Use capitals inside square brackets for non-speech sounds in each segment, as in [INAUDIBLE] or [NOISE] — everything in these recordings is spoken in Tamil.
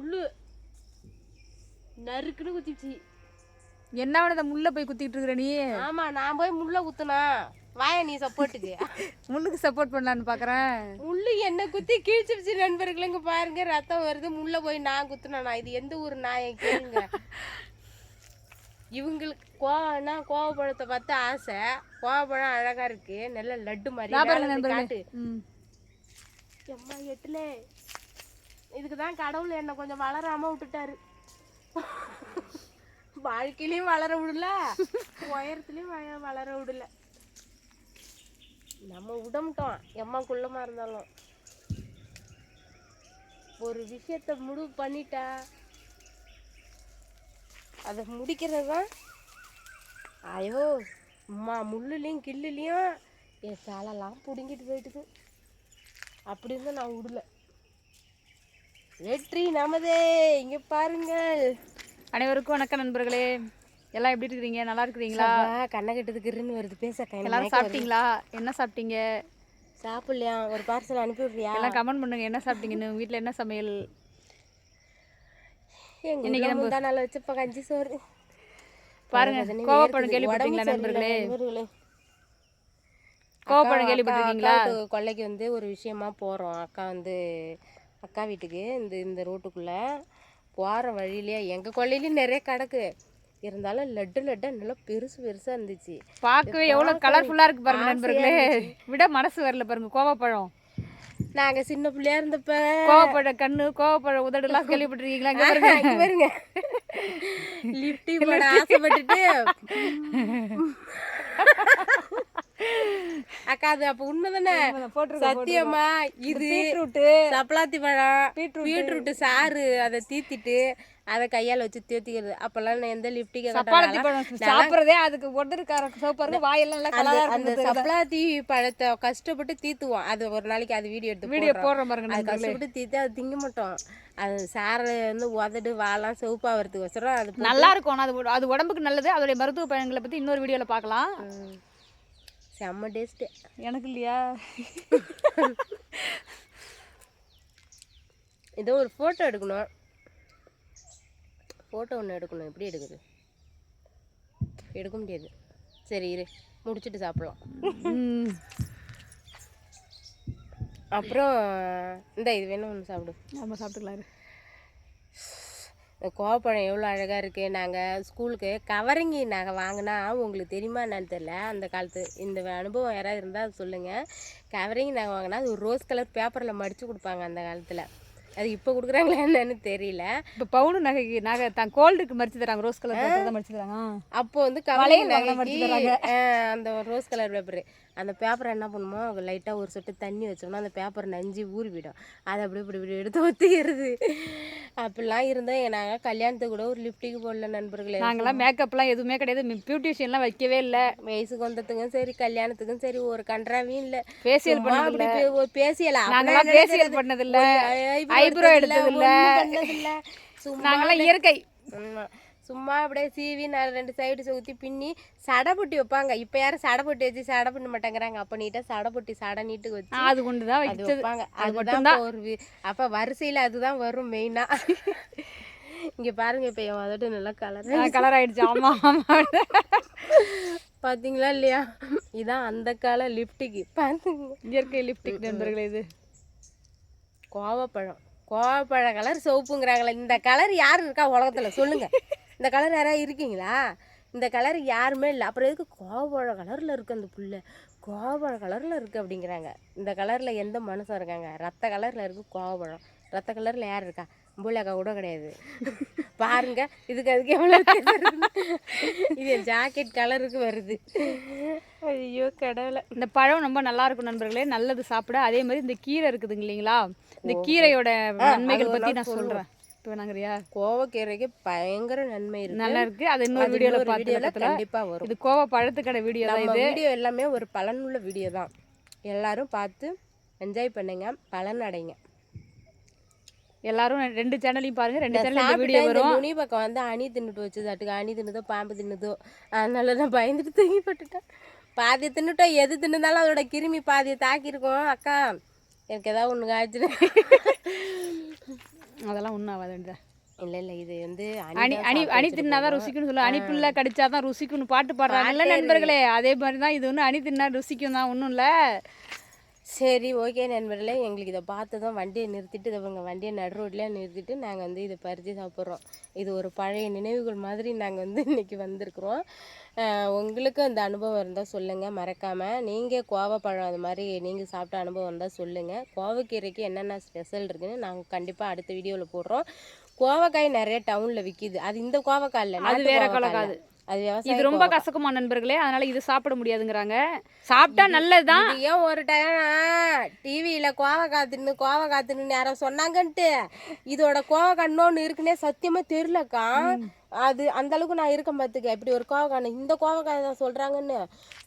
முள்ளு நறுக்குன்னு குத்திச்சு என்ன வேணும் இந்த முள்ள போய் குத்திட்டு இருக்கிற நீ? ஆமா நான் போய் முள்ள குத்துனா வாய நீ சப்போர்ட்டுக்கு முள்ளுக்கு சப்போர்ட் பண்ணலான்னு பாக்குறேன். முள்ளு என்ன குத்தி கிழிச்சிருச்சு நண்பர்களுங்க பாருங்க ரத்தம் வருது முள்ள போய் நான் குத்துனா இது எந்த ஊர் நாயை கேளுங்க. இவங்களுக்கு கோவம்னா கோவப்பழத்தை பார்த்து ஆசை. கோவப்பழம் அழகா இருக்கு நல்ல லட்டு மாதிரி. காட்டு. எம்மா எட்டுல. இதுக்கு தான் கடவுள் என்னை கொஞ்சம் வளராம விட்டுட்டாரு. வாழ்க்கையிலையும் வளர விடல உயரத்துலயும் வளர விடல. நம்ம விடமுட்டோம் எம்மா குள்ளமா இருந்தாலும். ஒரு விஷயத்த முடிவு பண்ணிட்டா அதை முடிக்கிறது தான் ஐயோ அம்மா முள்ளுலையும் கில்லுலையும் என் சாலெல்லாம் பிடுங்கிட்டு போயிட்டுது. அப்படி நான் விடல. வெற்றி நமதே. இங்க பாருங்கள். அனைவருக்கும் வணக்கம் நண்பர்களே. எல்லாம் எப்படி இருக்கிறீங்க? நல்லா இருக்கிறீங்களா? கண்ணை கட்டுறதுக்குன்னு வருது. பேச எல்லாரும் சாப்பிட்டீங்களா? என்ன சாப்பிட்டீங்க? சாப்பிடலையா? ஒரு பார்சல் அனுப்பி விடுறியா? எல்லாம் கமெண்ட் பண்ணுங்க. என்ன சாப்பிட்டீங்கன்னு வீட்ல என்ன சமையல்? இன்னைக்கு நம்ம தான் நல்லா வச்சப்ப கஞ்சி சோறு. பாருங்க, உடம்பு சரியில்லை நண்பர்களே? அக்கா- கேள்விப்பட்டிருக்கீங்களா? கொல்லைக்கு வந்து ஒரு விஷயமா போகிறோம் அக்கா வந்து அக்கா வீட்டுக்கு இந்த இந்த ரோட்டுக்குள்ள போகிற வழியிலேயே எங்கள் கொல்லையிலையும் நிறைய கிடக்கு. இருந்தாலும் லட்டு லட்டு நல்லா பெருசு பெருசாக இருந்துச்சு. பார்க்கவே எவ்வளவு கலர்ஃபுல்லா இருக்கு பாருங்க நண்பர்களே. விட மனசு வரல பாருங்க கோவப்பழம். நாங்கள் சின்ன பிள்ளையா இருந்தப்ப கோவப்பழ கண்ணு கோவப்பழ உதடுலாம் கேள்விப்பட்டிருக்கீங்களா? இங்க பாருங்க. இங்க பாருங்க. [LAUGHS] லிப்டி போட ஆசைப்பட்டுட்டு. [LAUGHS] அக்கா அது அப்ப உண்மைதானே? சத்தியமா? இது பீட்ரூட்டு. சப்பலாத்தி பழம் பீட்ரூட் சாறு அதை தீத்திட்டு அதை கையால வச்சு தேத்திக்கிறது. அப்பெல்லாம் நான் எந்த லிப்டிக்கு சாப்பிடுறதே அதுக்கு ஒருத்தருக்கார சோப்பாருங்க வாயெல்லாம் நல்லா அந்த சப்பலாத்தி பழத்தை கஷ்டப்பட்டு தீத்துவோம். அது ஒரு நாளைக்கு அது வீடியோ எடுத்து வீடியோ. போடுறோம். பாருங்க அது கஷ்டப்பட்டு தீத்து அது திங்க மாட்டோம். அது சாரை வந்து உதடு வாலாம் செவப்பாகிறதுக்கு வச்சுரும் அது நல்லா இருக்கும். அது அது உடம்புக்கு நல்லது. அதோடைய மருத்துவ பயன்களை பத்தி இன்னொரு வீடியோல பார்க்கலாம். செம்ம டேஸ்ட்டு. எனக்கு இல்லையா? ஏதோ ஒரு ஃபோட்டோ எடுக்கணும். ஃபோட்டோ ஒன்று எடுக்கணும். எப்படி எடுக்குது எடுக்க முடியாது. சரி இரு. முடிச்சுட்டு சாப்பிடலாம். அப்புறம் இந்த இது வேணும் ஒன்று சாப்பிடு. நம்ம சாப்பிட்டுக்கலாம். இந்த கோவப்பழம் எவ்வளோ அழகாக இருக்குது நாங்கள் ஸ்கூலுக்கு கவரிங்கி நாங்கள் வாங்கினா உங்களுக்கு தெரியுமா என்னன்னு தெரில அந்த காலத்து இந்த அனுபவம் யாராவது இருந்தால் சொல்லுங்கள் கவரிங்கி நாங்கள் வாங்கினா அது ஒரு ரோஸ் கலர் பேப்பரில் மடித்து கொடுப்பாங்க அந்த காலத்தில். அது இப்போ கொடுக்குறாங்களா என்னன்னு தெரியல. இப்ப பவுனு நகைக்கு நகை தான். கோல்டுக்கு மறிச்சு தராங்க. ரோஸ் கலர் மறிச்சு தராங்க. அப்போ வந்து கவலை மடிச்சு நகைக்கு அந்த ரோஸ் கலர் பேப்பரு. அந்த பேப்பரை என்ன பண்ணுமோ லைட்டாக ஒரு சொட்டு தண்ணி வச்சோம்னா அந்த பேப்பர் நஞ்சு ஊறி போயிடும். அதை அப்படி இப்படி இப்படி எடுத்து ஒத்திக்கிறது. அப்படிலாம் இருந்தால் நாங்கள் கல்யாணத்துக்கு கூட ஒரு லிப்டிக்கு போடல நண்பர்களே. நாங்கெல்லாம் மேக்கப்லாம் எதுவுமே கிடையாது. பியூட்டிஷியன்லாம் வைக்கவே இல்லை. வயசுக்கு வந்ததுக்கும் சரி கல்யாணத்துக்கும் சரி ஒரு கன்றாவையும் இல்லை. ஃபேஷியல் பேசியல நாங்கெல்லாம் ஃபேஷியல் பண்ணதில்ல ஐப்ரோ எடுத்ததில்ல நாங்கெல்லாம் இயற்கை. சும்மா அப்படியே சீவி நான் ரெண்டு சைடு சுற்றி பின்னி சடைப்பட்டி வைப்பாங்க. இப்போ யாரும் சடைப்பட்டி வச்சு சடை பண்ண மாட்டேங்கிறாங்க. அப்போ நீட்டாக சடைப்பட்டி சடை நீட்டுக்கு வச்சு அது கொண்டு தான் வைப்பாங்க. அது மட்டும்தான் ஒரு அப்போ வரிசையில் அதுதான் வரும் மெயினாக இங்கே பாருங்க இப்போ என் உதட்டு நல்லா கலர் கலர் ஆயிடுச்சு. ஆமா ஆமா. பார்த்தீங்களா இல்லையா? இதான் அந்த கால லிப்டிக்கு பார்த்துங்க இயற்கை லிப்டிக் நண்பர்களே இது. கோவப்பழம். கோவப்பழ கலர் சிவப்புங்கிறாங்களே. இந்த கலர் யார் இருக்கா உலகத்தில்? சொல்லுங்க. இந்த கலர் யாராவது இருக்கீங்களா? இந்த கலர் யாருமே இல்லை. அப்புறம் எதுக்கு கோவப்பழ கலரில் இருக்கு அந்த புள்ள? கோவப்பழ கலரில் இருக்குது அப்படிங்கிறாங்க. இந்த கலரில் எந்த மனுஷன் இருக்காங்க? ரத்த கலரில் இருக்கு கோவப்பழம் ரத்த கலரில் யார் இருக்கா? பூலாக்கா கூட கிடையாது. பாருங்க இதுக்கு அதுக்கு எவ்வளோ இது ஜாக்கெட் கலருக்கு வருது. ஐயோ கடவுளை. இந்த பழம் ரொம்ப நல்லா இருக்கும் நண்பர்களே. நல்லது சாப்பிட. அதே மாதிரி இந்த கீரை இருக்குதுங்க இல்லைங்களா? இந்த கீரையோட நன்மைகள் பத்தி நான் சொல்றேன். இப்போ நாங்கறியா கோவக்கீரைக்கு பயங்கர நன்மை இருக்கு. நல்லா இருக்கு அது இன்னொரு வீடியோல பார்த்து கண்டிப்பா வரும். இது கோவ பழத்துக்கடை வீடியோ தான் இது. வீடியோ எல்லாமே ஒரு பலனுள்ள வீடியோ தான். எல்லாரும் பார்த்து என்ஜாய் பண்ணுங்க. பலன் அடைங்க. எல்லாரும் ரெண்டு சேனலையும் பாருங்க. ரெண்டு சேனல் வீடியோ வரும். நுனி பக்கம் வந்து அணி தின்னுட்டு வச்சு தட்டுக்கு அணி தின்னுதோ பாம்பு தின்னுதோ அதனால நான் பயந்துட்டு தூங்கி போட்டுட்டேன் பாதி தின்னுட்டோம் எது தின்னுதாலும் அதோட கிருமி பாதியை தாக்கியிருக்கோம். அக்கா எனக்கு ஏதாவது ஒன்று காய்ச்சுன்னு அதெல்லாம் ஒன்றும் ஆகாதுன்ற இல்ல இல்ல இது வந்து அணி தான் அணி அணி தின்னாதான் போகும். ருசிக்கும்னு சொல்லுவோம் அணிப்புள்ள கடிச்சாதான் ருசிக்கும்னு பாட்டு பாடுறாங்கல்ல நண்பர்களே. அதே மாதிரி தான் இது ஒன்றும் அணி தின்னா ருசிக்கும் தான் ஒன்றும் இல்லை. சரி ஓகே நண்பர்களே. எங்களுக்கு இதை பார்த்து தான் வண்டியை நிறுத்திட்டு இவங்க வண்டியை நடு ரோட்லேயே நிறுத்திட்டு நாங்கள் வந்து இதை பறித்து சாப்பிட்றோம். இது ஒரு பழைய நினைவுகள் மாதிரி நாங்கள் வந்து இன்னைக்கு வந்திருக்கிறோம். உங்களுக்கும் இந்த அனுபவம் இருந்தால் சொல்லுங்கள் மறக்காமல் நீங்கள் கோவப்பழம் அது மாதிரி நீங்கள் சாப்பிட்ட அனுபவம் இருந்தால் சொல்லுங்கள் கோவக்கீரைக்கு என்னென்ன ஸ்பெஷல் இருக்குன்னு நாங்கள் கண்டிப்பாக அடுத்த வீடியோவில் போடுறோம். கோவக்காய் நிறைய டவுனில் விற்கிது அது இந்த கோவக்காய் இல்லை அது வேற கோவக்காய். அது இது ரொம்ப கசக்குமா நண்பர்களே? அதனால இது சாப்பிட முடியாதுங்கிறாங்க. சாப்பிட்டா நல்லதுதான் ஏன் ஒரு டைம் டிவியில் கோவக்காய் தின்னு கோவக்காய் தின்னு யாரோ சொன்னாங்கன்ட்டு. இதோட கோவக்காய் இன்னொன்று இருக்குன்னே சத்தியமாக தெரிலக்கா அது அந்த அளவுக்கு நான் இருக்கேன் பார்த்துக்க இப்படி ஒரு கோவக்காய் இந்த கோவக்காய் தான் சொல்கிறாங்கன்னு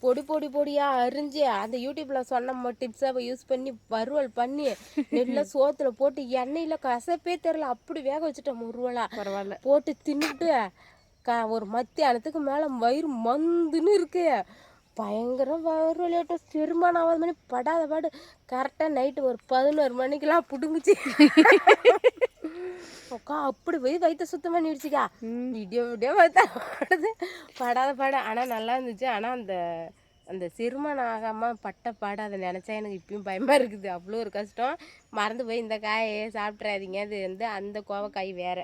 பொடி பொடி பொடியாக அரிஞ்சு அந்த யூடியூப்பில் சொன்ன டிப்ஸை யூஸ் பண்ணி வறுவல் பண்ணி நெல்ல சோத்துல போட்டு எண்ணெயில் கசப்பே தெரில அப்படி வேக வச்சுட்டேன் முருவலா. பரவாயில்ல. போட்டு தின்னுட்டு க ஒரு மத்தியானத்துக்கு மேலே வயிறு மந்துன்னு இருக்கு. பயங்கர வயிறு விளையாட்டம் செருமானம் ஆகாத மணி படாத பாடு. கரெக்டாக நைட்டு ஒரு பதினோரு மணிக்கெல்லாம் பிடுங்குச்சு. அக்கா அப்படி போய் வயிற்ற சுத்தம் பண்ணிடுச்சுக்கா விடியோ விடியோ வயிற்ற பாடுது. படாத பாடு. ஆனால் நல்லா இருந்துச்சு. ஆனால் அந்த அந்த செருமானம் ஆகாமல் பட்ட பாடு அதை நினச்சா எனக்கு இப்பயும் பயமாக இருக்குது. அவ்வளோ ஒரு கஷ்டம். மறந்து போய் இந்த காயை சாப்பிட்றாதீங்க அது வந்து அந்த கோவக்காய் வேற.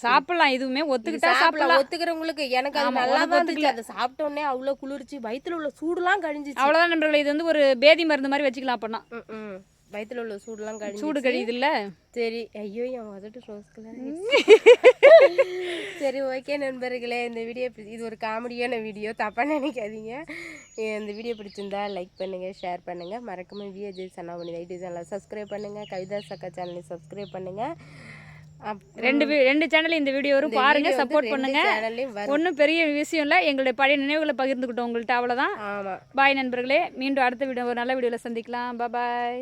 சாப்பிடலாம் இதுவுமே ஒத்துக்கிட்டா சாப்பிடலாம். ஒத்துக்கிறவங்களுக்கு எனக்கு அது நல்லா தான் இருந்துச்சு. அதை சாப்பிட்ட உடனே அவ்வளோ குளிர்ச்சி வயித்துல உள்ள சூடுலாம் கழிஞ்சிச்சு. அவ்வளோதான் நண்பர்களே இது வந்து ஒரு பேதி மருந்து மாதிரி வச்சுக்கலாம் அப்படின்னா. வயித்துல உள்ள சூடுலாம் கழிஞ்சு சூடு கழியுது இல்ல சரி ஐயோ என் வந்துட்டு ரோஸ் கலர் சரி ஓகே நண்பர்களே இந்த வீடியோ இது ஒரு காமெடியான வீடியோ தப்பாக நினைக்காதீங்க. இந்த வீடியோ பிடிச்சிருந்தா லைக் பண்ணுங்க ஷேர் பண்ணுங்க. மறக்காம விஏஜே சன்னாமணி லைட் சேனலை சப்ஸ்கிரைப் பண்ணுங்க. கவிதா சக்கா சேனலை சப்ஸ்கிரைப் பண்ணுங்க. அப்- ரெண்டு ரெண்டு சேனல் இந்த வீடியோ வரும். பாருங்க சப்போர்ட் பண்ணுங்க. ஒன்றும் பெரிய விஷயம் இல்லை. எங்களுடைய பழைய நினைவுகளை பகிர்ந்துக்கிட்டோம் உங்கள்கிட்ட அவ்வளோதான் பாய் நண்பர்களே. மீண்டும் அடுத்த வீடியோ ஒரு நல்ல வீடியோவில் சந்திக்கலாம். பாய்